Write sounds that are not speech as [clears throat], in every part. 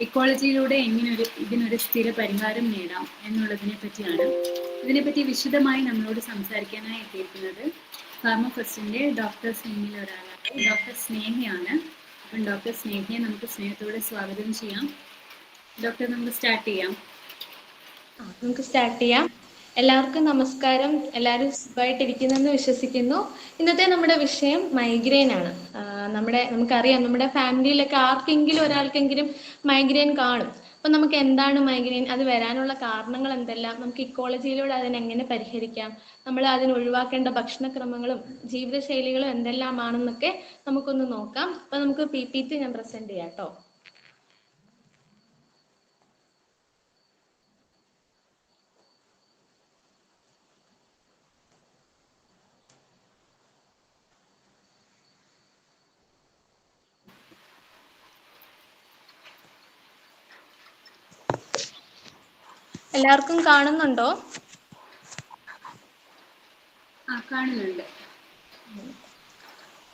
ഇക്കോളജിയിലൂടെ ഒരു ഇതിനൊരു സ്ഥിര പരിഹാരം നേടാം എന്നുള്ളതിനെ പറ്റിയാണ്. ഇതിനെപ്പറ്റി വിശദമായി നമ്മളോട് സംസാരിക്കാനായി എത്തിയിരിക്കുന്നത് ഫാർമ ഫസ്റ്റിന്റെ ഡോക്ടർ സ്നേഹിൽ ഒരാളാണ്. ഡോക്ടർ സ്നേഹയാണ്. അപ്പം ഡോക്ടർ സ്നേഹയെ നമുക്ക് സ്നേഹത്തോടെ സ്വാഗതം ചെയ്യാം. ഡോക്ടർ നമുക്ക് സ്റ്റാർട്ട് ചെയ്യാം. നമുക്ക് സ്റ്റാർട്ട് ചെയ്യാം. എല്ലാവർക്കും നമസ്കാരം. എല്ലാവരും സുഖമായിട്ടിരിക്കുന്നെന്ന് വിശ്വസിക്കുന്നു. ഇന്നത്തെ നമ്മുടെ വിഷയം മൈഗ്രെയിൻ ആണ് നമ്മുടെ നമുക്കറിയാം നമ്മുടെ ഫാമിലിയിലൊക്കെ ആർക്കെങ്കിലും ഒരാൾക്കെങ്കിലും മൈഗ്രെയിൻ കാണും. അപ്പൊ നമുക്ക് എന്താണ് മൈഗ്രെയിൻ അത് വരാനുള്ള കാരണങ്ങൾ എന്തെല്ലാം? നമുക്ക് ഇക്കോളജിയിലൂടെ അതിനെങ്ങനെ പരിഹരിക്കാം? നമ്മൾ അതിന് ഒഴിവാക്കേണ്ട ഭക്ഷണക്രമങ്ങളും ജീവിതശൈലികളും എന്തെല്ലാമാണെന്നൊക്കെ നമുക്കൊന്ന് നോക്കാം. അപ്പൊ നമുക്ക് പി പി ടി ഞാൻ പ്രസന്റ് ചെയ്യാം കേട്ടോ. എല്ലാവർക്കും കാണുന്നുണ്ടോ? കാണുന്നുണ്ട്.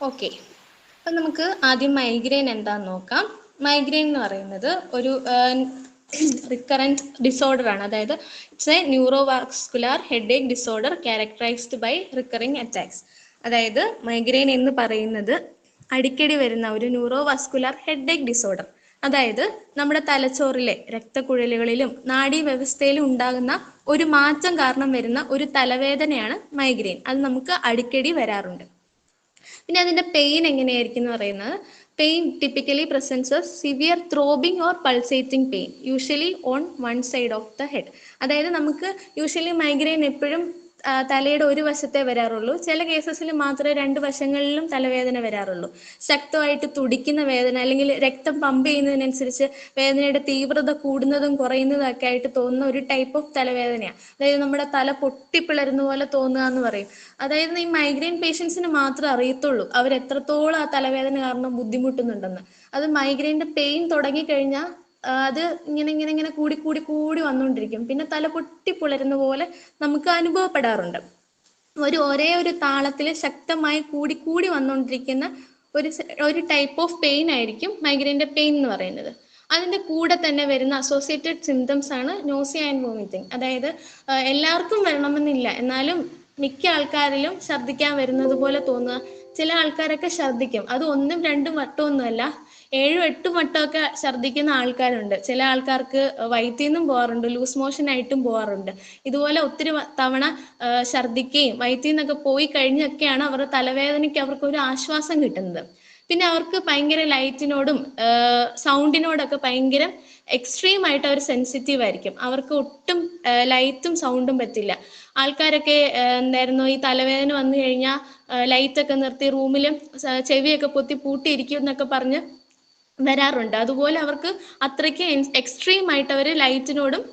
ഓക്കെ. അപ്പം നമുക്ക് ആദ്യം മൈഗ്രെയിൻ എന്താന്ന് നോക്കാം. മൈഗ്രെയിൻ എന്ന് പറയുന്നത് ഒരു റിക്കറന്റ് ഡിസോർഡർ ആണ്. അതായത് it's a neurovascular headache disorder characterised by recurring attacks അതായത് മൈഗ്രെയിൻ എന്ന് പറയുന്നത് അടിക്കടി വരുന്ന ഒരു neurovascular headache disorder അതായത് നമ്മുടെ തലച്ചോറിലെ രക്തക്കുഴലുകളിലും നാഡീവ്യവസ്ഥയിലും ഉണ്ടാകുന്ന ഒരു മാറ്റം കാരണം വരുന്ന ഒരു തലവേദനയാണ് മൈഗ്രെയിൻ. അത് നമുക്ക് അടിക്കടി വരാറുണ്ട്. പിന്നെ അതിന്റെ പെയിൻ എങ്ങനെയായിരിക്കും എന്ന് പറയുന്നത്? Pain typically presence of severe throbbing or pulsating pain usually on one side of the head. അതായത് നമുക്ക് യൂഷ്വലി മൈഗ്രെയിൻ എപ്പോഴും തലയുടെ ഒരു വശത്തെ വരാറുള്ളൂ. ചില കേസസിൽ മാത്രമേ രണ്ട് വശങ്ങളിലും തലവേദന വരാറുള്ളൂ. ശക്തമായിട്ട് തുടിക്കുന്ന വേദന അല്ലെങ്കിൽ രക്തം പമ്പ് ചെയ്യുന്നതിനനുസരിച്ച് വേദനയുടെ തീവ്രത കൂടുന്നതും കുറയുന്നതും ഒക്കെ ആയിട്ട് തോന്നുന്ന ഒരു ടൈപ്പ് ഓഫ് തലവേദനയാണ് അതായത് നമ്മുടെ തല പൊട്ടിപ്പിളരുന്ന പോലെ തോന്നുക എന്ന് പറയും. അതായത് ഈ മൈഗ്രെയിൻ പേഷ്യൻസിന് മാത്രമേ അറിയത്തുള്ളൂ. അവർ എത്രത്തോളം ആ തലവേദന കാരണം ബുദ്ധിമുട്ടുന്നുണ്ടെന്ന്. അത് മൈഗ്രെയിന്റെ പെയിൻ തുടങ്ങിക്കഴിഞ്ഞാൽ അത് ഇങ്ങനെ ഇങ്ങനെ ഇങ്ങനെ കൂടി കൂടി കൂടി വന്നുകൊണ്ടിരിക്കും പിന്നെ തല പൊട്ടി പുളരുന്ന പോലെ നമുക്ക് അനുഭവപ്പെടാറുണ്ട്. ഒരു ഒരേ ഒരു താളത്തിൽ ശക്തമായി കൂടി കൂടി വന്നുകൊണ്ടിരിക്കുന്ന ഒരു ഒരു ടൈപ്പ് ഓഫ് പെയിൻ ആയിരിക്കും മൈഗ്രെയിന്റെ പെയിൻ എന്ന് പറയുന്നത്. അതിന്റെ കൂടെ തന്നെ വരുന്ന അസോസിയേറ്റഡ് സിംറ്റംസ് ആണ് നോസിയ ആൻഡ് വോമിറ്റിംഗ് അതായത് എല്ലാവർക്കും വരണമെന്നില്ല. എന്നാലും മിക്ക ആൾക്കാരിലും ഛർദ്ദിക്കാൻ വരുന്നത് പോലെ തോന്നുക. ചില ആൾക്കാരൊക്കെ ഛർദ്ദിക്കും. അത് ഒന്നും രണ്ടും വട്ടമൊന്നുമല്ല. ഏഴും എട്ടും വട്ടമൊക്കെ ഛർദ്ദിക്കുന്ന ആൾക്കാരുണ്ട്. ചില ആൾക്കാർക്ക് വയറ്റിൽ നിന്നും പോകാറുണ്ട് ലൂസ് മോഷൻ ആയിട്ടും പോകാറുണ്ട്. ഇതുപോലെ ഒത്തിരി തവണ ഛർദ്ദിക്കുകയും വയറ്റിൽ നിന്നൊക്കെ പോയി കഴിഞ്ഞൊക്കെയാണ് അവരുടെ തലവേദനയ്ക്ക് അവർക്ക് ഒരു ആശ്വാസം കിട്ടുന്നത്. പിന്നെ അവർക്ക് ഭയങ്കര ലൈറ്റിനോടും സൗണ്ടിനോടൊക്കെ ഭയങ്കര എക്സ്ട്രീം ആയിട്ട് അവർ സെൻസിറ്റീവ് ആയിരിക്കും. അവർക്ക് ഒട്ടും ലൈറ്റും സൗണ്ടും പറ്റില്ല. ആൾക്കാരൊക്കെ എന്തായിരുന്നു ഈ തലവേദന വന്നു കഴിഞ്ഞാൽ ലൈറ്റൊക്കെ നിർത്തി റൂമിൽ ചെവിയൊക്കെ പൊത്തി പൂട്ടിയിരിക്കും എന്നൊക്കെ പറഞ്ഞ് വരാറുണ്ട്. അതുപോലെ അവർക്ക് അത്രയ്ക്ക് എക്സ്ട്രീം ആയിട്ട് അവർ ലൈറ്റിനോടും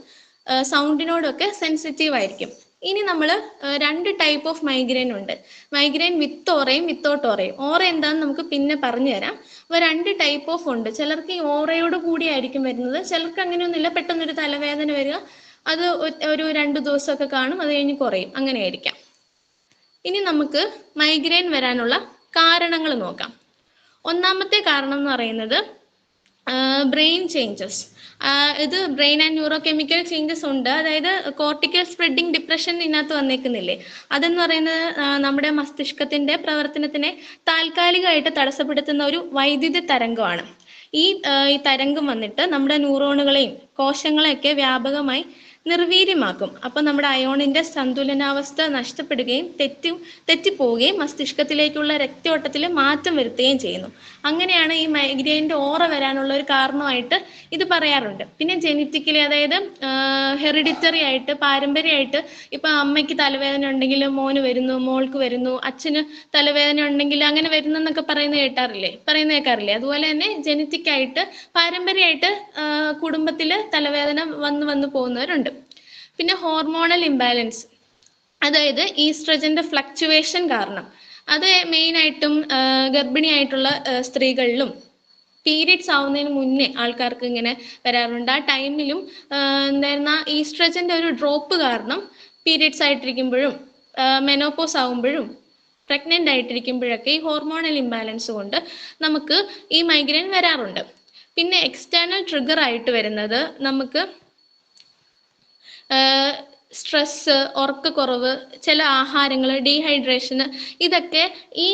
സൗണ്ടിനോടും ഒക്കെ സെൻസിറ്റീവ് ആയിരിക്കും. ഇനി നമ്മൾ രണ്ട് ടൈപ്പ് ഓഫ് മൈഗ്രെയിൻ ഉണ്ട്. മൈഗ്രെയിൻ വിത്ത് ഓറയും വിത്തൗട്ട് ഓറയും. ഓറ എന്താണെന്ന് നമുക്ക് പിന്നെ പറഞ്ഞു തരാം അപ്പോൾ രണ്ട് ടൈപ്പ് ഓഫ് ഉണ്ട്. ചിലർക്ക് ഈ ഓറയോട് കൂടി ആയിരിക്കും വരുന്നത്. ചിലർക്ക് അങ്ങനെയൊന്നുമില്ല. പെട്ടെന്നൊരു തലവേദന വരിക. അത് ഒരു രണ്ട് ദിവസമൊക്കെ കാണും. അത് കഴിഞ്ഞ് കുറയും. അങ്ങനെ ആയിരിക്കാം. ഇനി നമുക്ക് മൈഗ്രെയിൻ വരാനുള്ള കാരണങ്ങൾ നോക്കാം. ഒന്നാമത്തെ കാരണം എന്ന് പറയുന്നത് ബ്രെയിൻ ചേഞ്ചസ്. ഇത് brain and neurochemical changes ഉണ്ട്. അതായത് കോർട്ടിക്കൽ സ്പ്രെഡിങ് ഡിപ്രഷൻ ഇതിനകത്ത് വന്നേക്കുന്നില്ലേ? അതെന്ന് പറയുന്നത് നമ്മുടെ മസ്തിഷ്കത്തിന്റെ പ്രവർത്തനത്തിനെ താൽക്കാലികമായിട്ട് തടസ്സപ്പെടുത്തുന്ന ഒരു വൈദ്യുത തരംഗമാണ്. ഈ തരംഗം വന്നിട്ട് നമ്മുടെ ന്യൂറോണുകളെയും കോശങ്ങളെയൊക്കെ വ്യാപകമായി നിർവീര്യമാക്കും. അപ്പൊ നമ്മുടെ അയോണിന്റെ സന്തുലനാവസ്ഥ നഷ്ടപ്പെടുകയും തെറ്റി തെറ്റിപ്പോവുകയും മസ്തിഷ്കത്തിലേക്കുള്ള രക്തയോട്ടത്തിൽ മാറ്റം വരുത്തുകയും ചെയ്യുന്നു. അങ്ങനെയാണ് ഈ മൈഗ്രെയിന്റെ ഓറ വരാനുള്ള ഒരു കാരണമായിട്ട് ഇത് പറയാറുണ്ട്. പിന്നെ ജെനറ്റിക്കലി അതായത് ഹെറിഡിറ്ററി ആയിട്ട് പാരമ്പര്യമായിട്ട് ഇപ്പൊ അമ്മയ്ക്ക് തലവേദന ഉണ്ടെങ്കിൽ മോന് വരുന്നു മോൾക്ക് വരുന്നു അച്ഛന് തലവേദന ഉണ്ടെങ്കിൽ അങ്ങനെ വരുന്നു എന്നൊക്കെ പറയുന്നത് കേട്ടാറില്ലേ? പറയുന്നത് കേൾക്കാറില്ലേ? അതുപോലെ തന്നെ ജനറ്റിക് ആയിട്ട് പാരമ്പര്യമായിട്ട് കുടുംബത്തിൽ തലവേദന വന്ന് വന്ന് പോകുന്നവരുണ്ട്. പിന്നെ ഹോർമോണൽ ഇംബാലൻസ് അതായത് ഈസ്ട്രജന്റെ ഫ്ലക്ച്വേഷൻ കാരണം. അത് മെയിനായിട്ടും ഗർഭിണിയായിട്ടുള്ള സ്ത്രീകളിലും പീരിയഡ്സ് ആവുന്നതിന് മുന്നേ ആൾക്കാർക്ക് ഇങ്ങനെ വരാറുണ്ട്. ആ ടൈമിലും എന്തായിരുന്ന ഈസ്ട്രജന്റെ ഒരു ഡ്രോപ്പ് കാരണം പീരിയഡ്സ് ആയിട്ടിരിക്കുമ്പോഴും മെനോപോസ് ആവുമ്പോഴും പ്രഗ്നന്റ് ആയിട്ടിരിക്കുമ്പോഴൊക്കെ ഈ ഹോർമോണൽ ഇംബാലൻസ് കൊണ്ട് നമുക്ക് ഈ മൈഗ്രെയിൻ വരാറുണ്ട്. പിന്നെ എക്സ്റ്റേണൽ ട്രിഗർ ആയിട്ട് വരുന്നത് നമുക്ക് സ്ട്രെസ് ഉറക്കക്കുറവ് ചില ആഹാരങ്ങൾ ഡീഹൈഡ്രേഷൻ ഇതൊക്കെ ഈ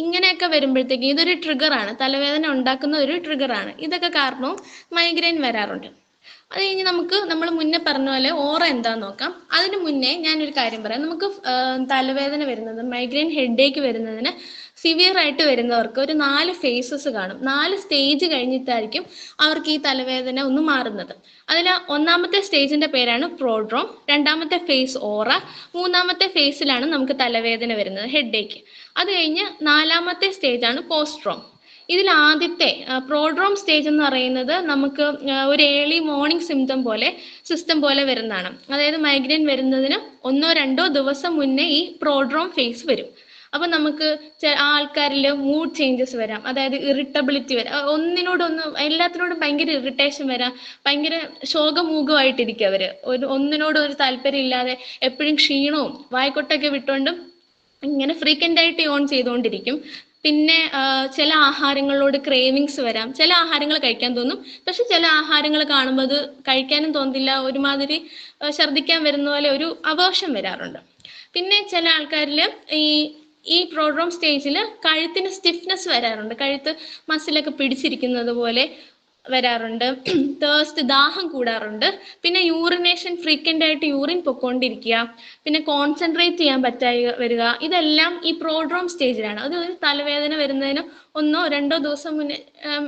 ഇങ്ങനെയൊക്കെ വരുമ്പോഴത്തേക്കും ഇതൊരു ട്രിഗറാണ് തലവേദന ഉണ്ടാക്കുന്ന ഒരു ട്രിഗറാണ് ഇതൊക്കെ കാരണവും മൈഗ്രെയിൻ വരാറുണ്ട്. അത് കഴിഞ്ഞ് നമുക്ക് നമ്മൾ മുന്നേ പറഞ്ഞ പോലെ ഓറ എന്താന്ന് നോക്കാം. അതിന് മുന്നേ ഞാനൊരു കാര്യം പറയാം. നമുക്ക് തലവേദന വരുന്നത് മൈഗ്രെയിൻ ഹെഡേക്ക് വരുന്നതിന് സിവിയർ ആയിട്ട് വരുന്നവർക്ക് ഒരു നാല് ഫേസസ് കാണും. നാല് സ്റ്റേജ് കഴിഞ്ഞിട്ടായിരിക്കും അവർക്ക് ഈ തലവേദന ഒന്ന് മാറുന്നത്. അതിൽ ഒന്നാമത്തെ സ്റ്റേജിന്റെ പേരാണ് പ്രോഡ്രോം രണ്ടാമത്തെ ഫേസ് ഓറ മൂന്നാമത്തെ ഫേസിലാണ് നമുക്ക് തലവേദന വരുന്നത് ഹെഡേക്ക് അത് കഴിഞ്ഞ് നാലാമത്തെ സ്റ്റേജാണ് പോസ്ട്രോം ഇതിൽ ആദ്യത്തെ പ്രോഡ്രോം സ്റ്റേജ് എന്ന് പറയുന്നത് നമുക്ക് ഒരു ഏർലി മോർണിംഗ് സിംറ്റം പോലെ സിസ്റ്റം പോലെ വരുന്നതാണ്. അതായത് മൈഗ്രെയിൻ വരുന്നതിന് ഒന്നോ രണ്ടോ ദിവസം മുന്നേ ഈ പ്രോഡ്രോം ഫേസ് വരും. അപ്പൊ നമുക്ക് ആൾക്കാരിൽ മൂഡ് ചേഞ്ചസ് വരാം. അതായത് ഇറിറ്റബിലിറ്റി വരാം. ഒന്നിനോടൊന്ന് എല്ലാത്തിനോടും ഭയങ്കര ഇറിറ്റേഷൻ വരാം. ഭയങ്കര ശോകമൂകമായിട്ടിരിക്കും അവർ. ഒരു ഒന്നിനോടും ഒരു താല്പര്യം ഇല്ലാതെ എപ്പോഴും ക്ഷീണവും വായ്ക്കൊട്ടൊക്കെ വിട്ടുകൊണ്ടും ഇങ്ങനെ ഫ്രീക്വന്റ് ആയിട്ട് ഓൺ ചെയ്തുകൊണ്ടിരിക്കും പിന്നെ ചില ആഹാരങ്ങളോട് ക്രേവിങ്സ് വരാം. ചില ആഹാരങ്ങൾ കഴിക്കാൻ തോന്നും. പക്ഷെ ചില ആഹാരങ്ങൾ കാണുമ്പോൾ അത് കഴിക്കാനും തോന്നില്ല ഒരുമാതിരി ഛർദ്ദിക്കാൻ വരുന്ന പോലെ ഒരു അവേഷം വരാറുണ്ട്. പിന്നെ ചില ആൾക്കാരിൽ ഈ ഈ പ്രോഡ്രോം സ്റ്റേജിൽ കഴുത്തിന് സ്റ്റിഫ്നെസ് വരാറുണ്ട്. കഴുത്ത് മസിലൊക്കെ പിടിച്ചിരിക്കുന്നത് പോലെ വരാറുണ്ട്. [clears throat] തേഴ്സ്റ്റ് ദാഹം കൂടാറുണ്ട്. പിന്നെ യൂറിനേഷൻ ഫ്രീക്വന്റ് ആയിട്ട് യൂറിൻ പൊക്കോണ്ടിരിക്കുക. പിന്നെ കോൺസെൻട്രേറ്റ് ചെയ്യാൻ പറ്റായി വരിക. ഇതെല്ലാം ഈ പ്രോഡ്രോം സ്റ്റേജിലാണ് അത് ഒരു തലവേദന വരുന്നതിന് ഒന്നോ രണ്ടോ ദിവസം മുന്നേ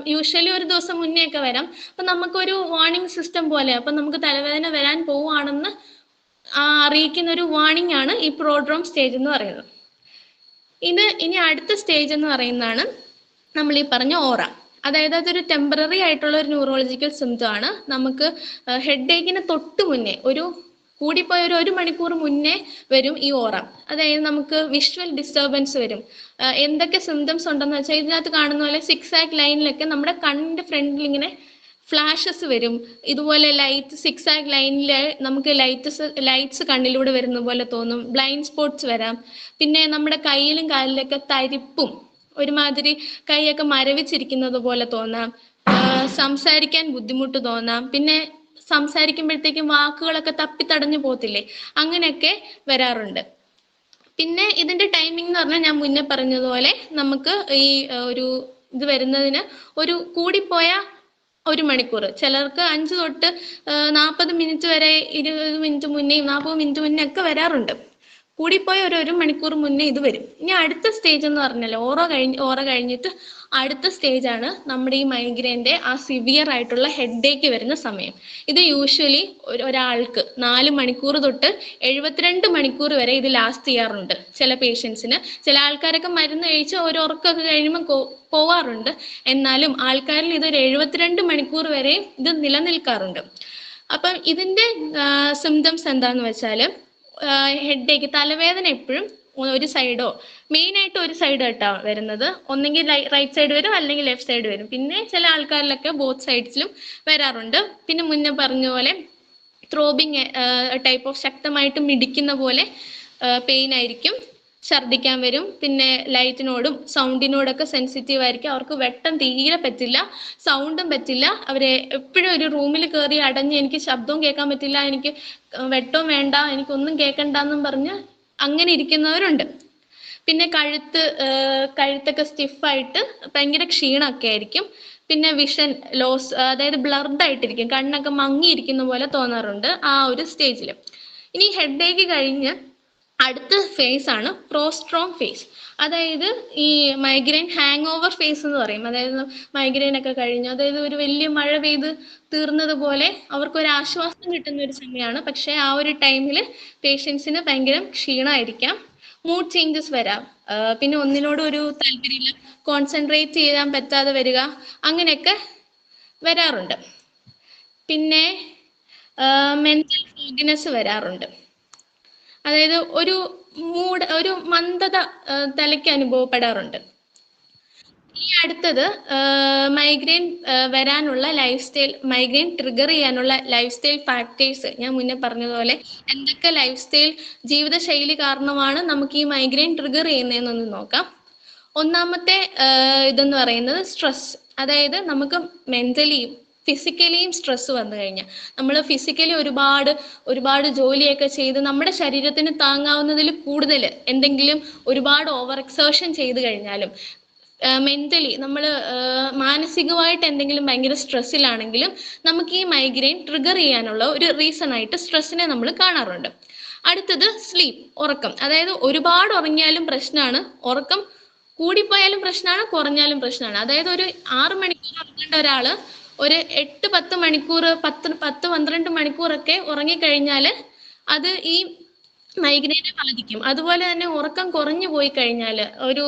യൂഷ്വലി ഒരു ദിവസം മുന്നേ ഒക്കെ വരാം. അപ്പൊ നമുക്കൊരു വാർണിംഗ് സിസ്റ്റം പോലെ അപ്പൊ നമുക്ക് തലവേദന വരാൻ പോവുകയാണെന്ന് അറിയിക്കുന്ന ഒരു വാർണിംഗ് ആണ് ഈ പ്രോഡ്രോം സ്റ്റേജ് എന്ന് പറയുന്നത്. ഇത് ഇനി അടുത്ത സ്റ്റേജ് എന്ന് പറയുന്നതാണ് നമ്മൾ ഈ പറഞ്ഞ ഓറ അതായത് അതൊരു ടെമ്പററി ആയിട്ടുള്ള ഒരു ന്യൂറോളജിക്കൽ സിംറ്റം ആണ്. നമുക്ക് ഹെഡ് ഏക്കിന് തൊട്ട് മുന്നേ ഒരു കൂടിപ്പോയ ഒരു ഒരു മണിക്കൂർ മുന്നേ വരും ഈ ഓറ അതായത് നമുക്ക് വിഷ്വൽ ഡിസ്റ്റർബൻസ് വരും. എന്തൊക്കെ സിംറ്റംസ് ഉണ്ടെന്ന് വെച്ചാൽ ഇതിനകത്ത് കാണുന്ന പോലെ സിക്സ് ആക്ട് ലൈനിലൊക്കെ നമ്മുടെ കണ്ണിന്റെ ഫ്രണ്ടിൽ ഇങ്ങനെ ഫ്ലാഷസ് വരും. ഇതുപോലെ ലൈറ്റ് സിക്സ് ആക് ലൈനിൽ നമുക്ക് ലൈറ്റ്സ് ലൈറ്റ്സ് കണ്ണിലൂടെ വരുന്ന പോലെ തോന്നും. ബ്ലൈൻഡ് സ്പോട്ട്സ് വരാം. പിന്നെ നമ്മുടെ കയ്യിലും കാലിലൊക്കെ തരിപ്പും. ഒരുമാതിരി കൈയൊക്കെ മരവിച്ചിരിക്കുന്നത് പോലെ തോന്നാം. സംസാരിക്കാൻ ബുദ്ധിമുട്ട് തോന്നാം. പിന്നെ സംസാരിക്കുമ്പോഴത്തേക്കും വാക്കുകളൊക്കെ തപ്പി തടഞ്ഞു പോകത്തില്ലേ? അങ്ങനെയൊക്കെ വരാറുണ്ട്. പിന്നെ ഇതിന്റെ ടൈമിംഗ് എന്ന് പറഞ്ഞാൽ ഞാൻ മുന്നേ പറഞ്ഞതുപോലെ നമുക്ക് ഈ ഒരു ഇത് വരുന്നതിന് ഒരു കൂടിപ്പോയ ഒരു മണിക്കൂർ ചിലർക്ക് അഞ്ച് തൊട്ട് നാൽപ്പത് മിനിറ്റ് വരെ ഇരുപത് മിനിറ്റ് മുന്നേയും നാൽപ്പത് മിനിറ്റ് മുന്നേ ഒക്കെ വരാറുണ്ട്. കൂടിപ്പോയ ഒരു ഒരു മണിക്കൂർ മുന്നേ ഇത് വരും. ഇനി അടുത്ത സ്റ്റേജ് എന്ന് പറഞ്ഞാൽ ഓറ കഴിഞ്ഞ് ഓറ കഴിഞ്ഞിട്ട് അടുത്ത സ്റ്റേജ് ആണ് നമ്മുടെ ഈ മൈഗ്രെയിന്റെ ആ സിവിയർ ആയിട്ടുള്ള ഹെഡേക്ക് വരുന്ന സമയം. ഇത് യൂഷ്വലി ഒരാൾക്ക് നാല് മണിക്കൂർ തൊട്ട് എഴുപത്തിരണ്ട് മണിക്കൂർ വരെ ഇത് ലാസ്റ്റ് ചെയ്യാറുണ്ട് ചില പേഷ്യൻസിന് ചില ആൾക്കാരൊക്കെ മരുന്ന് കഴിച്ച് ഒരു ഉറക്കമൊക്കെ കഴിയുമ്പോൾ പോവാറുണ്ട്. എന്നാലും ആൾക്കാരിൽ ഇതൊരു എഴുപത്തിരണ്ട് മണിക്കൂർ വരെ ഇത് നിലനിൽക്കാറുണ്ട്. അപ്പം ഇതിന്റെ സിംറ്റംസ് എന്താന്ന് വെച്ചാൽ ഹെഡേക്ക് തലവേദന എപ്പോഴും ഒരു സൈഡോ മെയിൻ ആയിട്ട് ഒരു സൈഡ് കേട്ടോ വരുന്നത്. ഒന്നെങ്കിൽ റൈറ്റ് സൈഡ് വരും അല്ലെങ്കിൽ ലെഫ്റ്റ് സൈഡ് വരും. പിന്നെ ചില ആൾക്കാരിലൊക്കെ ബോത്ത് സൈഡ്സിലും വരാറുണ്ട്. പിന്നെ മുന്നേ പറഞ്ഞ പോലെ ത്രോബിങ് ടൈപ്പ് ഓഫ് ശക്തമായിട്ട് മിടിക്കുന്ന പോലെ പെയിൻ ആയിരിക്കും. ഛർദ്ദിക്കാൻ വരും. പിന്നെ ലൈറ്റിനോടും സൗണ്ടിനോടൊക്കെ സെൻസിറ്റീവ് ആയിരിക്കും. അവർക്ക് വെട്ടം തീരെ പറ്റില്ല. സൗണ്ടും പറ്റില്ല. അവരെ എപ്പോഴും ഒരു റൂമിൽ കയറി അടഞ്ഞ് എനിക്ക് ശബ്ദവും കേൾക്കാൻ പറ്റില്ല എനിക്ക് വെട്ടവും വേണ്ട എനിക്കൊന്നും കേൾക്കണ്ട എന്നും പറഞ്ഞ് അങ്ങനെ ഇരിക്കുന്നവരുണ്ട്. പിന്നെ കഴുത്ത് കഴുത്തൊക്കെ സ്റ്റിഫായിട്ട് ഭയങ്കര ക്ഷീണമൊക്കെ ആയിരിക്കും. പിന്നെ വിഷൻ ലോസ് അതായത് ബ്ലർഡ് ആയിട്ടിരിക്കും. കണ്ണൊക്കെ മങ്ങിയിരിക്കുന്ന പോലെ തോന്നാറുണ്ട് ആ ഒരു സ്റ്റേജിൽ ഇനി ഹെഡേക്ക് കഴിഞ്ഞ് അടുത്ത ഫേസ് ആണ് പ്രോസ്ട്രോങ് ഫേസ് അതായത് ഈ മൈഗ്രെയിൻ ഹാങ് ഓവർ ഫേസ് എന്ന് പറയും. അതായത് മൈഗ്രെയിൻ ഒക്കെ കഴിഞ്ഞു. അതായത് ഒരു വലിയ മഴ പെയ്ത് തീർന്നത് പോലെ അവർക്ക് ഒരു ആശ്വാസം കിട്ടുന്ന ഒരു സമയമാണ്. പക്ഷെ ആ ഒരു ടൈമിൽ പേഷ്യൻസിന് ഭയങ്കര ക്ഷീണമായിരിക്കാം മൂഡ് ചേഞ്ചസ് വരാം. പിന്നെ ഒന്നിനോട് ഒരു താല്പര്യമില്ല. കോൺസെൻട്രേറ്റ് ചെയ്യാൻ പറ്റാതെ വരിക. അങ്ങനെയൊക്കെ വരാറുണ്ട്. പിന്നെ മെന്റൽ ഫോഗിനെസ് വരാറുണ്ട്. അതായത് ഒരു മൂഡ് ഒരു മന്ദത തലയ്ക്ക് അനുഭവപ്പെടാറുണ്ട്. ഈ അടുത്തത് മൈഗ്രെയിൻ വരാനുള്ള ലൈഫ് സ്റ്റൈൽ മൈഗ്രെയിൻ ട്രിഗർ ചെയ്യാനുള്ള ലൈഫ് സ്റ്റൈൽ ഫാക്ടേഴ്സ് ഞാൻ മുന്നേ പറഞ്ഞതുപോലെ എന്തൊക്കെ ലൈഫ് സ്റ്റൈൽ ജീവിതശൈലി കാരണമാണ് നമുക്ക് ഈ മൈഗ്രെയിൻ ട്രിഗർ ചെയ്യുന്നതെന്നൊന്ന് നോക്കാം. ഒന്നാമത്തെ ഇതെന്ന് പറയുന്നത് സ്ട്രെസ് അതായത് നമുക്ക് മെന്റലിയും ഫിസിക്കലിയും സ്ട്രെസ് വന്നു കഴിഞ്ഞാൽ നമ്മൾ ഫിസിക്കലി ഒരുപാട് ഒരുപാട് ജോലിയൊക്കെ ചെയ്ത് നമ്മുടെ ശരീരത്തിന് താങ്ങാവുന്നതിൽ കൂടുതൽ എന്തെങ്കിലും ഒരുപാട് ഓവർ എക്സേഷൻ ചെയ്തു കഴിഞ്ഞാലും മെന്റലി നമ്മൾ മാനസികമായിട്ട് എന്തെങ്കിലും ഭയങ്കര സ്ട്രെസ്സിലാണെങ്കിലും നമുക്ക് ഈ മൈഗ്രെയിൻ ട്രിഗർ ചെയ്യാനുള്ള ഒരു റീസൺ ആയിട്ട് സ്ട്രെസ്സിനെ നമ്മൾ കാണാറുണ്ട്. അടുത്തത് സ്ലീപ്പ് ഉറക്കം. അതായത് ഒരുപാട് ഉറങ്ങിയാലും പ്രശ്നമാണ് ഉറക്കം കൂടിപ്പോയാലും പ്രശ്നമാണ് കുറഞ്ഞാലും പ്രശ്നമാണ് അതായത് ഒരു ആറ് മണിക്കൂർ ഉറങ്ങേണ്ട ഒരാൾ ഒരു എട്ട് പത്ത് മണിക്കൂർ പത്ത് പത്ത് പന്ത്രണ്ട് മണിക്കൂറൊക്കെ ഉറങ്ങിക്കഴിഞ്ഞാൽ അത് ഈ മൈഗ്രെയിനെ ബാധിക്കും. അതുപോലെ തന്നെ ഉറക്കം കുറഞ്ഞു പോയി കഴിഞ്ഞാൽ ഒരു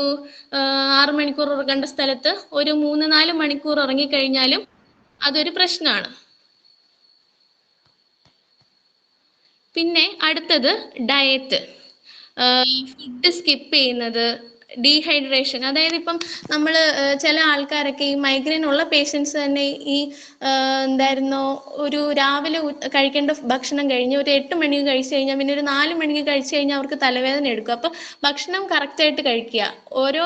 ആറ് മണിക്കൂർ ഉറങ്ങേണ്ട സ്ഥലത്ത് ഒരു മൂന്ന് നാല് മണിക്കൂർ ഉറങ്ങിക്കഴിഞ്ഞാലും അതൊരു പ്രശ്നമാണ് പിന്നെ അടുത്തത് ഡയറ്റ്. ഫുഡ് സ്കിപ്പ് ചെയ്യുന്നത് ഡീഹൈഡ്രേഷൻ അതായത് ഇപ്പം നമ്മൾ ചില ആൾക്കാരൊക്കെ ഈ മൈഗ്രെയിൻ ഉള്ള പേഷ്യൻസ് തന്നെ ഈ എന്തായിരുന്നു ഒരു രാവിലെ കഴിക്കേണ്ട ഭക്ഷണം കഴിഞ്ഞ് ഒരു എട്ട് മണിക്ക് കഴിച്ചു കഴിഞ്ഞാൽ പിന്നെ ഒരു നാല് മണിക്ക് കഴിച്ചു കഴിഞ്ഞാൽ അവർക്ക് തലവേദന എടുക്കും. അപ്പം ഭക്ഷണം ആയിട്ട് കഴിക്കുക. ഓരോ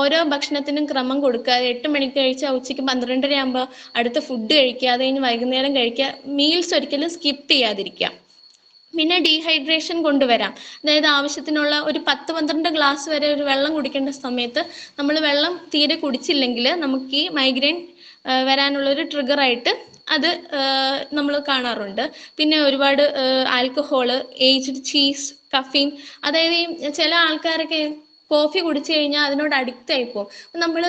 ഓരോ ഭക്ഷണത്തിനും ക്രമം കൊടുക്കുക. എട്ട് മണിക്ക് കഴിച്ചാൽ ഉച്ചയ്ക്ക് പന്ത്രണ്ടര ആകുമ്പോൾ അടുത്ത ഫുഡ് കഴിക്കുക. അത് കഴിഞ്ഞ് വൈകുന്നേരം കഴിക്കുക. മീൽസ് ഒരിക്കലും സ്കിപ്പ് ചെയ്യാതിരിക്കുക. പിന്നെ ഡീഹൈഡ്രേഷൻ കൊണ്ടുവരാം. അതായത് ആവശ്യത്തിനുള്ള ഒരു പത്ത് പന്ത്രണ്ട് ഗ്ലാസ് വരെ ഒരു വെള്ളം കുടിക്കേണ്ട സമയത്ത് നമ്മൾ വെള്ളം തീരെ കുടിച്ചില്ലെങ്കിൽ നമുക്ക് ഈ മൈഗ്രെയിൻ വരാനുള്ള ഒരു ട്രിഗർ ആയിട്ട് അത് നമ്മൾ കാണാറുണ്ട്. പിന്നെ ഒരുപാട് ആൽക്കഹോൾ ഏജ്ഡ് ചീസ് കഫീൻ അതായത് ചില ആൾക്കാരൊക്കെ കോഫി കുടിച്ചു കഴിഞ്ഞാൽ അതിനോട് അഡിക്റ്റ് ആയി പോകും നമ്മൾ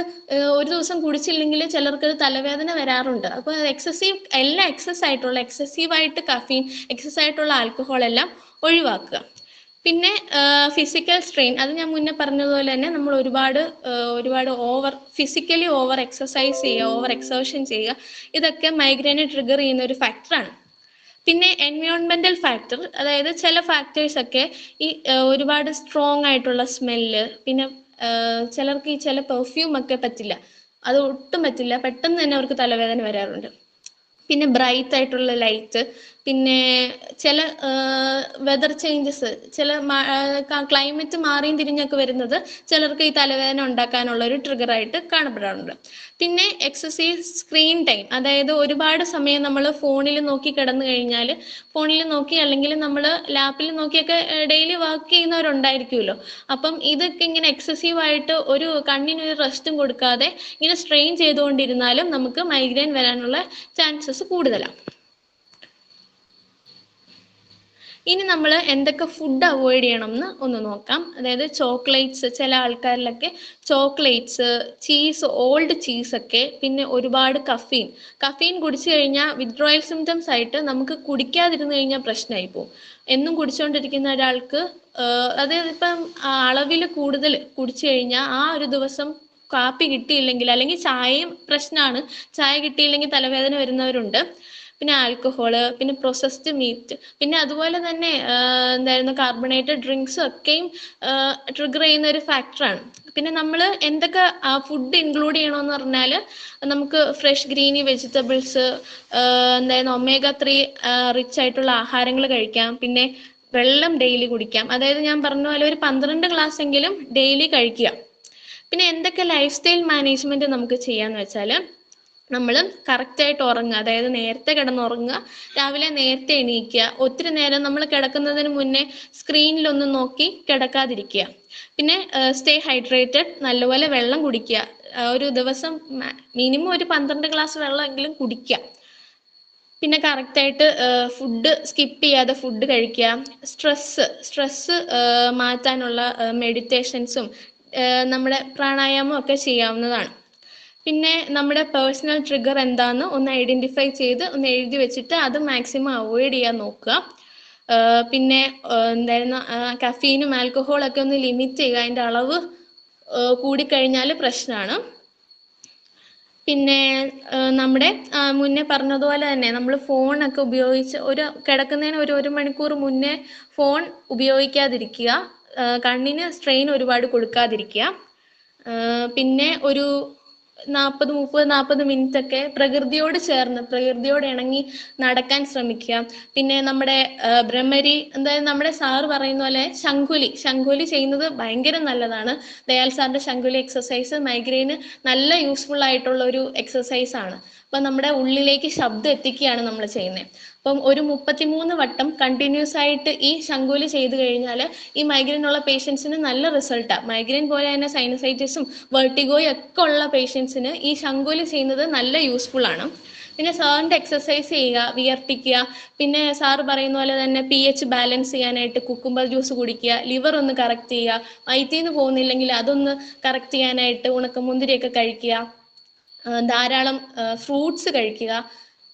ഒരു ദിവസം കുടിച്ചില്ലെങ്കിൽ ചിലർക്ക് തലവേദന വരാറുണ്ട്. അപ്പോൾ എക്സസീവ് എല്ലാ എക്സസ് ആയിട്ടുള്ള എക്സസീവ് ആയിട്ട് കഫീൻ എക്സസ് ആയിട്ടുള്ള ആൽക്കഹോൾ എല്ലാം ഒഴിവാക്കുക. പിന്നെ ഫിസിക്കൽ സ്ട്രെയിൻ അത് ഞാൻ മുന്നേ പറഞ്ഞതുപോലെ തന്നെ നമ്മൾ ഒരുപാട് ഒരുപാട് ഓവർ ഫിസിക്കലി ഓവർ എക്സസൈസ് ചെയ്യുക ഓവർ എക്സേർഷൻ ചെയ്യുക ഇതൊക്കെ മൈഗ്രെയിനെ ട്രിഗർ ചെയ്യുന്ന ഒരു ഫാക്ടറാണ് പിന്നെ എൻവയോൺമെന്റൽ ഫാക്ടർ അതായത് ചില ഫാക്ടേഴ്സ് ഒക്കെ ഈ ഒരുപാട് സ്ട്രോങ് ആയിട്ടുള്ള സ്മെല്ല് പിന്നെ ചിലർക്ക് ഈ ചില പെർഫ്യൂം ഒക്കെ പറ്റില്ല. അത് ഒട്ടും പറ്റില്ല. പെട്ടെന്ന് തന്നെ അവർക്ക് തലവേദന വരാറുണ്ട്. പിന്നെ ബ്രൈറ്റ് ആയിട്ടുള്ള ലൈറ്റ് പിന്നെ ചില വെതർ ചേഞ്ചസ് ചില ക്ലൈമറ്റ് മാറിയും തിരിഞ്ഞൊക്കെ വരുന്നത് ചിലർക്ക് ഈ തലവേദന ഉണ്ടാക്കാനുള്ള ഒരു ട്രിഗർ ആയിട്ട് കാണപ്പെടാറുണ്ട്. പിന്നെ എക്സസൈസ് സ്ക്രീൻ ടൈം അതായത് ഒരുപാട് സമയം നമ്മൾ ഫോണിൽ നോക്കി കിടന്നു കഴിഞ്ഞാൽ ഫോണിൽ നോക്കി അല്ലെങ്കിൽ നമ്മൾ ലാപ്പിൽ നോക്കിയൊക്കെ ഡെയിലി വർക്ക് ചെയ്യുന്നവരുണ്ടായിരിക്കുമല്ലോ. അപ്പം ഇതൊക്കെ ഇങ്ങനെ എക്സസീവ് ആയിട്ട് ഒരു കണ്ണിന് ഒരു റെസ്റ്റും കൊടുക്കാതെ ഇങ്ങനെ സ്ട്രെയിൻ ചെയ്തുകൊണ്ടിരുന്നാലും നമുക്ക് മൈഗ്രെയിൻ വരാനുള്ള ചാൻസസ് കൂടുതലാണ് ഇനി നമ്മൾ എന്തൊക്കെ ഫുഡ് അവോയ്ഡ് ചെയ്യണം എന്ന് ഒന്ന് നോക്കാം. അതായത് ചോക്ലേറ്റ്സ് ചില ആൾക്കാരിലൊക്കെ ചോക്ലേറ്റ്സ് ചീസ് ഓൾഡ് ചീസ് ഒക്കെ പിന്നെ ഒരുപാട് കഫീൻ കഫീൻ കുടിച്ചു കഴിഞ്ഞാൽ വിത്ഡ്രോയൽ സിംറ്റംസ് ആയിട്ട് നമുക്ക് കുടിക്കാതിരുന്നു കഴിഞ്ഞാൽ പ്രശ്നമായി പോകും എന്നും കുടിച്ചുകൊണ്ടിരിക്കുന്ന ഒരാൾക്ക് അതായത് ഇപ്പം അളവിൽ കൂടുതൽ കുടിച്ചു കഴിഞ്ഞാൽ ആ ഒരു ദിവസം കാപ്പി കിട്ടിയില്ലെങ്കിൽ അല്ലെങ്കിൽ ചായയും പ്രശ്നമാണ് ചായ കിട്ടിയില്ലെങ്കിൽ തലവേദന വരുന്നവരുണ്ട്. പിന്നെ ആൽക്കഹോൾ പിന്നെ പ്രോസസ്ഡ് മീറ്റ് പിന്നെ അതുപോലെ തന്നെ എന്തായിരുന്നു കാർബണേറ്റഡ് ഡ്രിങ്ക്സും ഒക്കെയും ട്രിഗർ ചെയ്യുന്ന ഒരു ഫാക്ടറാണ് പിന്നെ നമ്മൾ എന്തൊക്കെ ഫുഡ് ഇൻക്ലൂഡ് ചെയ്യണമെന്ന് പറഞ്ഞാൽ നമുക്ക് ഫ്രഷ് ഗ്രീനി വെജിറ്റബിൾസ് എന്തായിരുന്നു ഒമേഗ ത്രീ റിച്ച് ആയിട്ടുള്ള ആഹാരങ്ങൾ കഴിക്കാം. പിന്നെ വെള്ളം ഡെയിലി കുടിക്കാം. അതായത് ഞാൻ പറഞ്ഞ പോലെ ഒരു പന്ത്രണ്ട് ഗ്ലാസ് എങ്കിലും ഡെയിലി കഴിക്കുക. പിന്നെ എന്തൊക്കെ ലൈഫ് സ്റ്റൈൽ മാനേജ്മെന്റ് നമുക്ക് ചെയ്യാന്ന് വെച്ചാൽ നമ്മൾ കറക്റ്റ് ആയിട്ട് ഉറങ്ങുക. അതായത് നേരത്തെ കിടന്നുറങ്ങുക രാവിലെ നേരത്തെ എണീക്കുക ഒത്തിരി നേരം നമ്മൾ കിടക്കുന്നതിന് മുന്നേ സ്ക്രീനിലൊന്നും നോക്കി കിടക്കാതിരിക്കുക. പിന്നെ സ്റ്റേ ഹൈഡ്രേറ്റഡ് നല്ലപോലെ വെള്ളം കുടിക്കുക. ഒരു ദിവസം മിനിമം ഒരു പന്ത്രണ്ട് ഗ്ലാസ് വെള്ളമെങ്കിലും കുടിക്കുക. പിന്നെ കറക്റ്റായിട്ട് ഫുഡ് സ്കിപ്പ് ചെയ്യാതെ ഫുഡ് കഴിക്കുക. സ്ട്രെസ്സ് സ്ട്രെസ്സ് മാറ്റാനുള്ള മെഡിറ്റേഷൻസും നമ്മുടെ പ്രാണായാമം ഒക്കെ ചെയ്യാവുന്നതാണ്. പിന്നെ നമ്മുടെ പേഴ്സണൽ ട്രിഗർ എന്താന്ന് ഒന്ന് ഐഡന്റിഫൈ ചെയ്ത് ഒന്ന് എഴുതി വെച്ചിട്ട് അത് മാക്സിമം അവോയ്ഡ് ചെയ്യാൻ നോക്കുക. പിന്നെ എന്തായിരുന്നു കഫീനും ആൽക്കഹോളും ഒക്കെ ഒന്ന് ലിമിറ്റ് ചെയ്യുക. അതിന്റെ അളവ് കൂടിക്കഴിഞ്ഞാൽ പ്രശ്നമാണ് പിന്നെ നമ്മുടെ മുന്നേ പറഞ്ഞതുപോലെ തന്നെ നമ്മൾ ഫോണൊക്കെ ഉപയോഗിച്ച് ഒരു കിടക്കുന്നതിന് ഒരു ഒരു മണിക്കൂർ മുന്നേ ഫോൺ ഉപയോഗിക്കാതിരിക്കുക. കണ്ണിന് സ്ട്രെയിൻ ഒരുപാട് കൊടുക്കാതിരിക്കുക. പിന്നെ ഒരു നാൽപ്പത് മുപ്പത് നാൽപ്പത് മിനിറ്റ് ഒക്കെ പ്രകൃതിയോട് ചേർന്ന് പ്രകൃതിയോട് ഇണങ്ങി നടക്കാൻ ശ്രമിക്കുക. പിന്നെ നമ്മുടെ ബ്രഹ്മരി എന്തായാലും നമ്മുടെ സാറ് പറയുന്ന പോലെ ശങ്കുലി ശങ്കുലി ചെയ്യുന്നത് ഭയങ്കര നല്ലതാണ്. ദയാൽ സാറിന്റെ ശങ്കുലി എക്സസൈസ് മൈഗ്രെയിന് നല്ല യൂസ്ഫുൾ ആയിട്ടുള്ള ഒരു എക്സസൈസ് ആണ്. അപ്പൊ നമ്മുടെ ഉള്ളിലേക്ക് ശബ്ദം എത്തിക്കുകയാണ് നമ്മൾ ചെയ്യുന്നത്. അപ്പം ഒരു മുപ്പത്തിമൂന്ന് വട്ടം കണ്ടിന്യൂസ് ആയിട്ട് ഈ ശങ്കൂലി ചെയ്ത് കഴിഞ്ഞാൽ ഈ മൈഗ്രെയിൻ ഉള്ള പേഷ്യൻസിന് നല്ല റിസൾട്ടാണ് മൈഗ്രെയിൻ പോലെ തന്നെ സൈനസൈറ്റിസും വെർട്ടിഗോയും ഒക്കെ ഉള്ള പേഷ്യൻസിന് ഈ ശങ്കൂലി ചെയ്യുന്നത് നല്ല യൂസ്ഫുൾ ആണ്. പിന്നെ സാറിന്റെ എക്സസൈസ് ചെയ്യുക വിയർപ്പിക്കുക. പിന്നെ സാറ് പറയുന്ന പോലെ തന്നെ പി എച്ച് ബാലൻസ് ചെയ്യാനായിട്ട് കുക്കുംബർ ജ്യൂസ് കുടിക്കുക ലിവർ ഒന്ന് കറക്റ്റ് ചെയ്യുക. വയറ്റിൽ പോകുന്നില്ലെങ്കിൽ അതൊന്ന് കറക്റ്റ് ചെയ്യാനായിട്ട് ഉണക്കമുന്തിരിയൊക്കെ കഴിക്കുക. ധാരാളം ഫ്രൂട്ട്സ് കഴിക്കുക.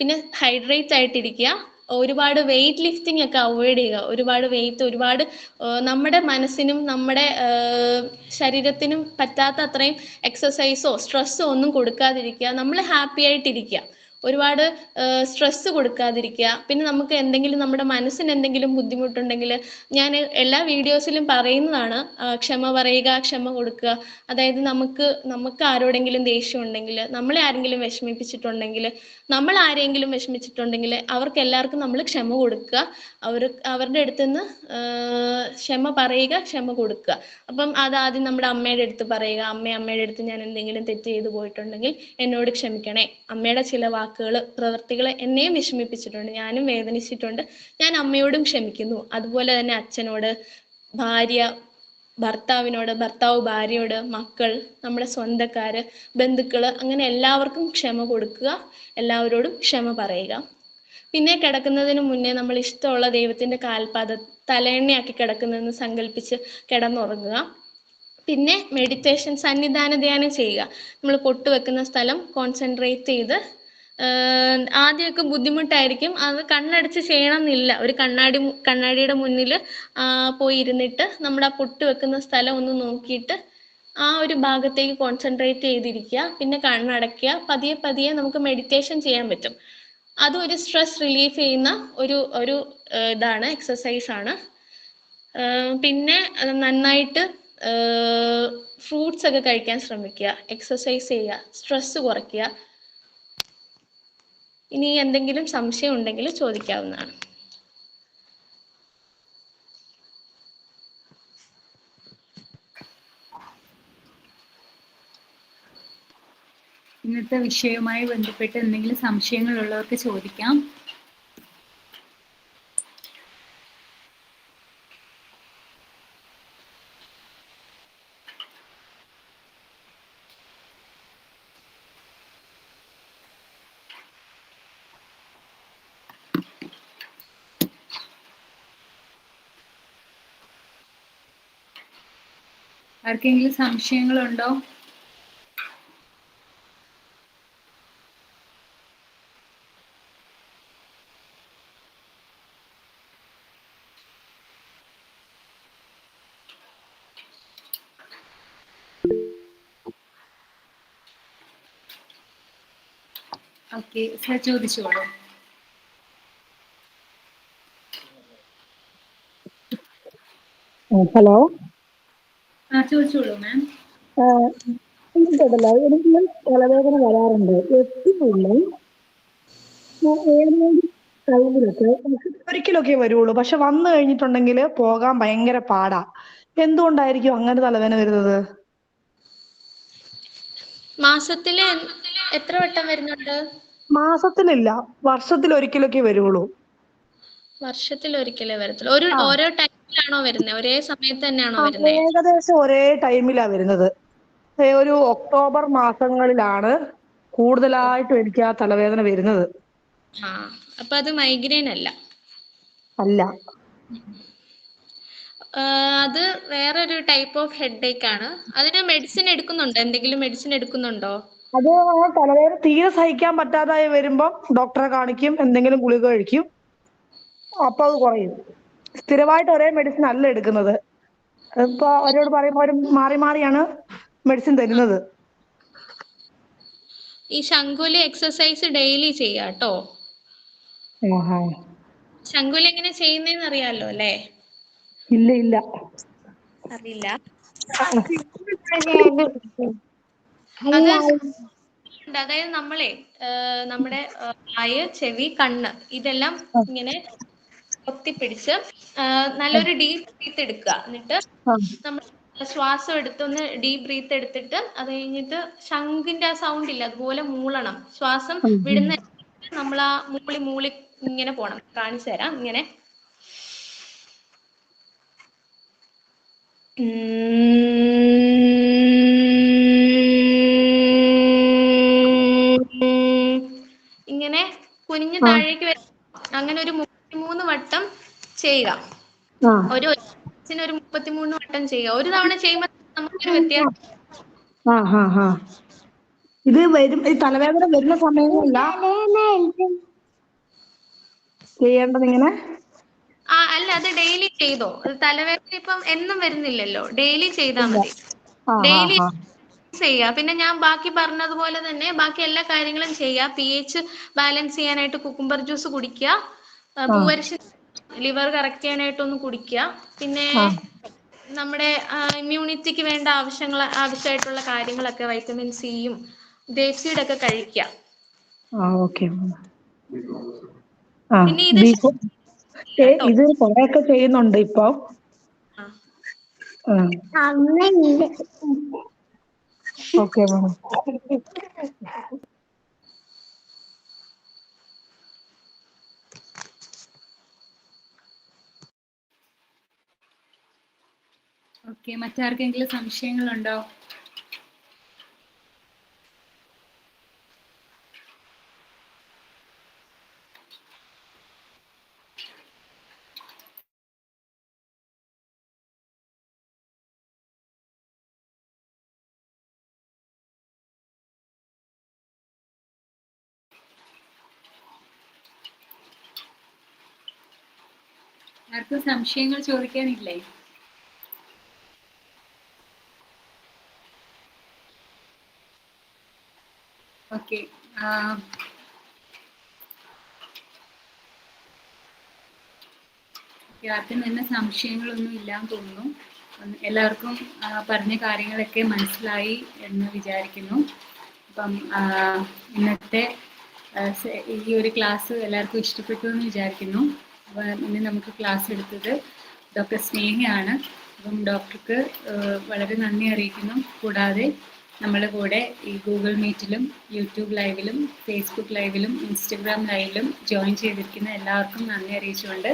പിന്നെ ഹൈഡ്രേറ്റ് ആയിട്ടിരിക്കുക. ഒരുപാട് വെയിറ്റ് ലിഫ്റ്റിംഗ് ഒക്കെ അവോയ്ഡ് ചെയ്യുക. ഒരുപാട് വെയിറ്റ് ഒരുപാട് നമ്മുടെ മനസ്സിനും നമ്മുടെ ശരീരത്തിനും പറ്റാത്ത അത്രയും എക്സസൈസോ സ്ട്രെസ്സോ ഒന്നും കൊടുക്കാതിരിക്കുക. നമ്മൾ ഹാപ്പി ആയിട്ടിരിക്കുക. ഒരുപാട് സ്ട്രെസ് കൊടുക്കാതിരിക്കുക. പിന്നെ നമുക്ക് എന്തെങ്കിലും നമ്മുടെ മനസ്സിന് എന്തെങ്കിലും ബുദ്ധിമുട്ടുണ്ടെങ്കിൽ ഞാൻ എല്ലാ വീഡിയോസിലും പറയുന്നതാണ് ക്ഷമ പറയുക ക്ഷമ കൊടുക്കുക. അതായത് നമുക്ക് നമുക്ക് ആരോടെങ്കിലും ദേഷ്യം ഉണ്ടെങ്കിൽ നമ്മളെ ആരെങ്കിലും വിഷമിപ്പിച്ചിട്ടുണ്ടെങ്കിൽ നമ്മൾ ആരെങ്കിലും വിഷമിച്ചിട്ടുണ്ടെങ്കിൽ അവർക്ക് എല്ലാവർക്കും നമ്മൾ ക്ഷമ കൊടുക്കുക. അവർ അവരുടെ അടുത്ത് നിന്ന് ക്ഷമ പറയുക ക്ഷമ കൊടുക്കുക. അപ്പം ആദ്യം നമ്മുടെ അമ്മയുടെ അടുത്ത് പറയുക. അമ്മ അമ്മയുടെ അടുത്ത് ഞാൻ എന്തെങ്കിലും തെറ്റ് ചെയ്തു പോയിട്ടുണ്ടെങ്കിൽ എന്നോട് ക്ഷമിക്കണേ. അമ്മയുടെ ചില വാക്കുകൾ പ്രവൃത്തികൾ എന്നെയും വിഷമിപ്പിച്ചിട്ടുണ്ട് ഞാനും വേദനിച്ചിട്ടുണ്ട് ഞാൻ അമ്മയോടും ക്ഷമിക്കുന്നു. അതുപോലെ തന്നെ അച്ഛനോട് ഭാര്യ ഭർത്താവിനോട് ഭർത്താവ് ഭാര്യയോട് മക്കൾ നമ്മുടെ സ്വന്തക്കാര് ബന്ധുക്കൾ അങ്ങനെ എല്ലാവർക്കും ക്ഷമ കൊടുക്കുക എല്ലാവരോടും ക്ഷമ പറയുക. പിന്നെ കിടക്കുന്നതിന് മുന്നേ നമ്മൾ ഇഷ്ടമുള്ള ദൈവത്തിന്റെ കാൽപാദ തലയെണ്ണയാക്കി കിടക്കുന്നതെന്ന് സങ്കല്പിച്ച് കിടന്നുറങ്ങുക. പിന്നെ മെഡിറ്റേഷൻ സന്നിധാന ധ്യാനം ചെയ്യുക. നമ്മൾ പൊട്ടുവെക്കുന്ന സ്ഥലം കോൺസെൻട്രേറ്റ് ചെയ്ത് ആദ്യമൊക്കെ ബുദ്ധിമുട്ടായിരിക്കും. അത് കണ്ണടച്ച് ചെയ്യണം എന്നില്ല ഒരു കണ്ണാടി കണ്ണാടിയുടെ മുന്നിൽ പോയി ഇരുന്നിട്ട് നമ്മുടെ ആ പൊട്ട് വെക്കുന്ന സ്ഥലം ഒന്ന് നോക്കിയിട്ട് ആ ഒരു ഭാഗത്തേക്ക് കോൺസെൻട്രേറ്റ് ചെയ്തിരിക്കുക. പിന്നെ കണ്ണടയ്ക്കുക. പതിയെ പതിയെ നമുക്ക് മെഡിറ്റേഷൻ ചെയ്യാൻ പറ്റും. അതും ഒരു സ്ട്രെസ് റിലീഫ് ചെയ്യുന്ന ഒരു ഒരു ഇതാണ് എക്സസൈസ് ആണ്. പിന്നെ നന്നായിട്ട് ഫ്രൂട്ട്സ് ഒക്കെ കഴിക്കാൻ ശ്രമിക്കുക. എക്സസൈസ് ചെയ്യുക. സ്ട്രെസ് കുറയ്ക്കുക. ഇനി എന്തെങ്കിലും സംശയം ഉണ്ടെങ്കിൽ ചോദിക്കാവുന്നതാണ്. ഇന്നത്തെ വിഷയവുമായി ബന്ധപ്പെട്ട് എന്തെങ്കിലും സംശയങ്ങൾ ഉള്ളവർക്ക് ചോദിക്കാം. ആർക്കെങ്കിലും സംശയങ്ങളുണ്ടോ? ഹലോ? ചോദിച്ചോളൂ മാം എനിക്ക് തലവേദന വരാറുണ്ട്. ഒരിക്കലൊക്കെ വരുള്ളൂ. പക്ഷെ വന്നു കഴിഞ്ഞിട്ടുണ്ടെങ്കിൽ പോകാൻ ഭയങ്കര പാടാ. എന്തുകൊണ്ടായിരിക്കും അങ്ങനെ തലവേദന വരുന്നത്? മാസത്തിൽ എത്ര വട്ടം വരുന്നുണ്ട്? മാസത്തിലില്ല. വർഷത്തിൽ ഒരിക്കലൊക്കെ വരുള്ളൂ. വർഷത്തിൽ ഒരിക്കലേ വരത്തുള്ളൂ. ഒരു ഓരോ ടൈമിലാണോ വരുന്നത് ഒരേ സമയത്ത് തന്നെയാണോ വരുന്നത് ഏകദേശം ഒരേ ടൈമിലാ വരുന്നത്. ഒരു ഒക്ടോബർ മാസങ്ങളിലാണ് കൂടുതലായിട്ടും എനിക്ക് ആ തലവേദന വരുന്നത്. ആ അപ്പൊ അത് മൈഗ്രെയിൻ അല്ല. അല്ല. അത് വേറൊരു ടൈപ്പ് ഓഫ് ഹെഡ് ആണ്. അതിന് മെഡിസിൻ എടുക്കുന്നുണ്ടോ? എന്തെങ്കിലും മെഡിസിൻ എടുക്കുന്നുണ്ടോ? അത് തലവേദന തീരെ സഹിക്കാൻ പറ്റാതായി വരുമ്പം ഡോക്ടറെ കാണിക്കും എന്തെങ്കിലും ഗുളിക കഴിക്കും. അപ്പൊ അത് കുറയും. സ്ഥിരമായിട്ട് ഒരേ മെഡിസിൻ അല്ല എടുക്കുന്നത്. ഇപ്പൊ അവരോട് പറയുമ്പോൾ അവർ മാറി മാറിയാണ് മെഡിസിൻ തരുന്നത്. ഈ ശങ്കുലി എക്സസൈസ് ഡെയിലി ചെയ്യാട്ടോ ശങ്കുലി എങ്ങനെ ചെയ്യുന്നതെന്ന് അറിയാലോ അല്ലേ? ഇല്ല ഇല്ല. അറിയില്ല. അതായത് നമ്മളെ നമ്മുടെ വായ് ചെവി കണ്ണ് ഇതെല്ലാം ഇങ്ങനെ പൊത്തിപ്പിടിച്ച് പിടിച്ച് നല്ലൊരു ഡീപ് ബ്രീത്ത് എടുക്കുക. എന്നിട്ട് നമ്മൾ ശ്വാസം എടുത്തൊന്ന് ഡീപ് ബ്രീത്ത് എടുത്തിട്ട് അത് കഴിഞ്ഞിട്ട് ശംഖിന്റെ ആ സൗണ്ട് ഇല്ല അതുപോലെ മൂളണം. ശ്വാസം. വിടുന്ന നമ്മൾ ആ മൂളി മൂളി ഇങ്ങനെ പോണം. കാണിച്ചു തരാം. ഇങ്ങനെ. ഇങ്ങനെ കുനിഞ്ഞ് താഴേക്ക് വരും അങ്ങനെ ഒരു ചെയ്യുക. ഒരു ഒരു മുപ്പത്തിമൂന്ന് വട്ടം ചെയ്യുക. ഒരു തവണ ചെയ്യുമ്പോൾ നമുക്കൊരു വ്യത്യാസം ഇത് വരും ഈ തലവേദന വരുന്ന സമയമല്ല. ചെയ്യേണ്ടത് ഇങ്ങനെ ആ അല്ല അത് ഡെയിലി ചെയ്തോ? തലവേദന ഇപ്പം എന്നും വരുന്നില്ലല്ലോ. ഡെയിലി ചെയ്താൽ മതി. ഡെയിലി ചെയ്യുക. പിന്നെ ഞാൻ ബാക്കി പറഞ്ഞതുപോലെ തന്നെ ബാക്കി എല്ലാ കാര്യങ്ങളും ചെയ്യുക. പി എച്ച് ബാലൻസ് ചെയ്യാനായിട്ട് കുക്കുംബർ ജ്യൂസ് കുടിക്കുക. പൂവരശി ലിവർ കറക്റ്റ് ചെയ്യാനായിട്ടൊന്ന് കുടിക്കുക. പിന്നെ. നമ്മുടെ ഇമ്മ്യൂണിറ്റിക്ക് വേണ്ട ആവശ്യങ്ങൾ ആവശ്യമായിട്ടുള്ള കാര്യങ്ങളൊക്കെ വൈറ്റമിൻ സിയും ഗ്രേപ്സീഡ് ഒക്കെ കഴിക്കുക പിന്നെ ഇത് ഇത് കൊറേയൊക്കെ ചെയ്യുന്നുണ്ട് ഇപ്പൊ. Okay ma'am. ഓക്കെ മറ്റാർക്കെങ്കിലും സംശയങ്ങളുണ്ടോ? ആർക്കും സംശയങ്ങൾ ചോദിക്കാനില്ലേ? ഓക്കെ ആർക്കും തന്നെ സംശയങ്ങളൊന്നും ഇല്ലാന്ന് തോന്നുന്നു. എല്ലാവർക്കും പറഞ്ഞ കാര്യങ്ങളൊക്കെ മനസ്സിലായി എന്ന് വിചാരിക്കുന്നു. അപ്പം ഇന്നത്തെ ഈ ഒരു ക്ലാസ് എല്ലാവർക്കും ഇഷ്ടപ്പെട്ടു എന്ന് വിചാരിക്കുന്നു. അപ്പം ഇന്ന് നമുക്ക് ക്ലാസ് എടുത്തത് ഡോക്ടർ സ്നേഹയാണ്. അപ്പം ഡോക്ടർക്ക് വളരെ നന്ദി അറിയിക്കുന്നു. കൂടാതെ നമ്മുടെ കൂടെ ഈ ഗൂഗിൾ മീറ്റിലും യൂട്യൂബ് ലൈവിലും ഫേസ്ബുക്ക് ലൈവിലും ഇൻസ്റ്റഗ്രാം ലൈവിലും ജോയിൻ ചെയ്തിരിക്കുന്ന എല്ലാവർക്കും നന്ദി അറിയിച്ചുകൊണ്ട്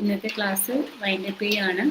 ഇന്നത്തെ ക്ലാസ് വൈൻഡപ്പ് ചെയ്യാണ്.